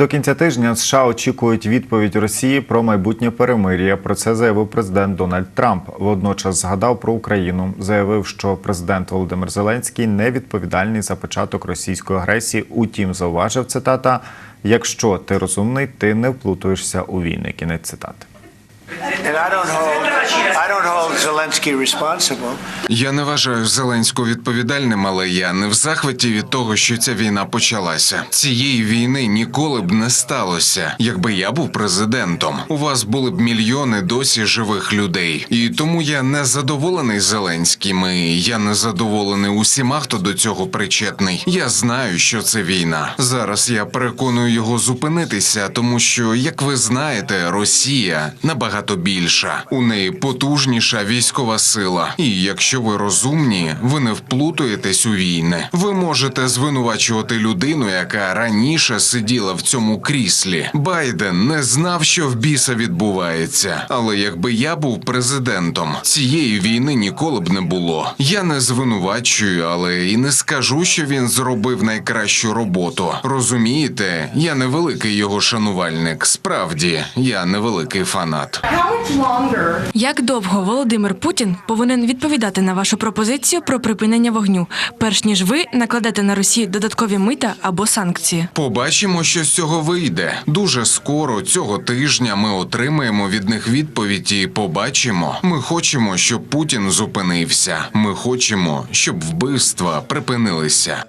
До кінця тижня США очікують відповідь Росії про майбутнє перемир'я. Про це заявив президент Дональд Трамп. Водночас згадав про Україну. Заявив, що президент Володимир Зеленський не відповідальний за початок російської агресії. Утім, зауважив цитата: якщо ти розумний, ти не вплутуєшся у війни. Кінець цитати. And I. Я не вважаю Зеленського відповідальним, але я не в захваті від того, що ця війна почалася. Цієї війни ніколи б не сталося, якби я був президентом. У вас були б мільйони досі живих людей, і тому я не задоволений Зеленським. І я не задоволений усіма, хто до цього причетний. Я знаю, що це війна. Зараз я переконую його зупинитися, тому що, як ви знаєте, Росія набагато більша. У неї потужніша військова сила. І якщо ви розумні, ви не вплутуєтесь у війни. Ви можете звинувачувати людину, яка раніше сиділа в цьому кріслі. Байден не знав, що в біса відбувається. Але якби я був президентом, цієї війни ніколи б не було. Я не звинувачую, але і не скажу, що він зробив найкращу роботу. Розумієте, я невеликий його шанувальник. Справді, я невеликий фанат. Як довго Володимир Путін повинен відповідати на вашу пропозицію про припинення вогню, перш ніж ви накладете на Росію додаткові мита або санкції? Побачимо, що з цього вийде. Дуже скоро цього тижня ми отримаємо від них відповідь і побачимо. Ми хочемо, щоб Путін зупинився. Ми хочемо, щоб вбивства припинилися.